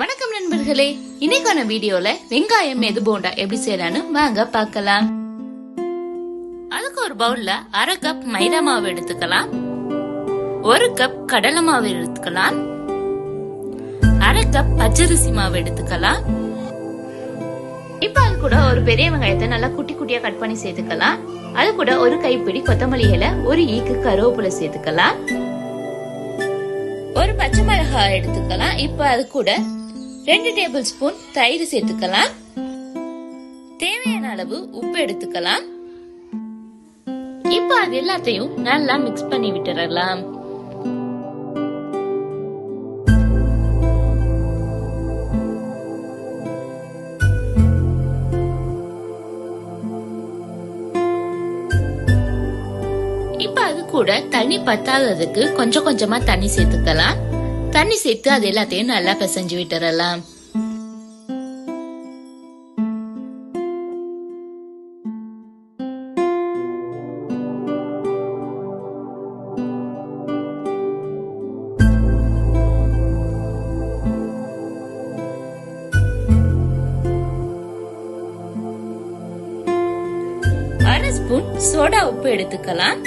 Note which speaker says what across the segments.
Speaker 1: வணக்கம் நண்பர்களே. இன்னைக்கான வீடியோல வெங்காயம் எது போண்டா எப்படி செய்யலாம்னு வாங்க பார்க்கலாம். அதுக்கு ஒரு பவுல்ல அரை கப் மைதா மாவு எடுத்துக்கலாம். ஒரு கப் கடலை மாவு எடுத்துக்கலாம். அரை கப் பச்சரிசி மாவு எடுத்துக்கலாம். இப்ப அது கூட ஒரு பெரிய வெங்காயத்தை நல்லா குட்டி குட்டியா கட் பண்ணி சேர்த்துக்கலாம். அது கூட ஒரு கைப்பிடி கொத்தமல்லி இலை ஒரு ஈக்கு கருவேப்பிலை சேர்த்துக்கலாம். ஒரு பச்சை மிளகாய் எடுத்துக்கலாம். இப்ப அது கூட ரெண்டு டேபிள் ஸ்பூன் தயிர் சேர்த்துக்கலாம். தேவையான அளவு உப்பு எடுத்துக்கலாம். இப்ப அது எல்லாத்தையும் நல்லா மிக்ஸ் பண்ணி விட்டுறலாம். இப்ப அது கூட தண்ணி பத்தாததுக்கு கொஞ்சம் கொஞ்சமா தண்ணி சேர்த்துக்கலாம். தண்ணி சேர்த்து அது எல்லாத்தையும் நல்லா பிசைஞ்சு விட்டுறலாம். அரை ஸ்பூன் சோடா உப்பு எடுத்துக்கலாம்.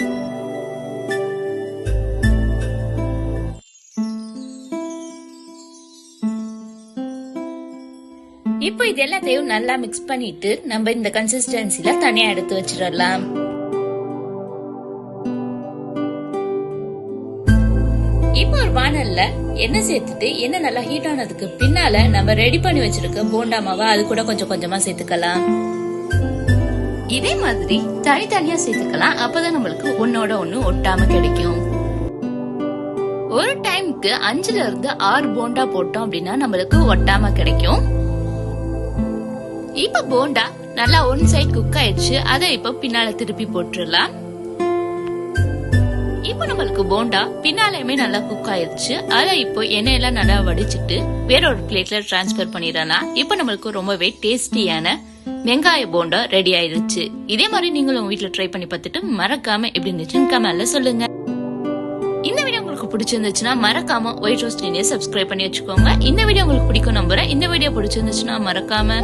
Speaker 1: இப்போ இது எல்லாத்தையும் நல்லா மிக்ஸ் பண்ணிட்டு நம்ம இந்த கன்சிஸ்டன்சில தனியா எடுத்து வச்சிடலாம். இப்போ ஒரு வானல்ல எண்ணெய் சேர்த்துட்டு எண்ணெய் நல்லா ஹீட் ஆனதுக்கு பின்னால நம்ம ரெடி பண்ணி வச்சிருக்க போண்டா மாவை அது கூட கொஞ்சம் கொஞ்சமா சேர்த்துக்கலாம். இதே மாதிரி தனித்தனியா சேர்த்துக்கலாம். அப்பதான் நம்மளுக்கு ஒன்னோட ஒண்ணு ஒட்டாம கிடைக்கும். ஒரு டைம்க்கு அஞ்சுல இருந்து ஆறு போண்டா போட்டோம் அப்படின்னா நம்மளுக்கு ஒட்டாம கிடைக்கும். இப்ப போண்டா. நல்லா ஒன் சைட் குக் ஆயிடுச்சு. அதை இப்ப பின்னால திருப்பி போட்டுடலாம். இப்ப நம்மளுக்கு போண்டா பின்னாலையுமே நல்லா குக் ஆயிடுச்சு. அதை இப்போ எண்ணெயெல்லாம் நல்லா வடிச்சிட்டு வேற ஒரு பிளேட்ல டிரான்ஸ்பர் பண்ணிடலாம். இப்ப நம்மளுக்கு ரொம்பவே டேஸ்டியான வெங்காய போண்டா ரெடி ஆயிடுச்சு. இதே மாதிரி நீங்களும் உங்க வீட்டுல ட்ரை பண்ணி பார்த்துட்டு மறக்காம எப்படி இருந்துச்சுன்னு கமெண்ட்ல சொல்லுங்க. இந்த வீடியோ உங்களுக்கு பிடிச்சிருந்துச்சுன்னா மறக்காம ஒயிட் ரோஸ்ட் இந்தியா சப்ஸ்கிரைப் பண்ணி வச்சுக்கோங்க. இந்த வீடியோ உங்களுக்கு பிடிக்கும் நம்புறேன். இந்த வீடியோ பிடிச்சிருந்துச்சுன்னா மறக்காம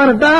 Speaker 2: பரதா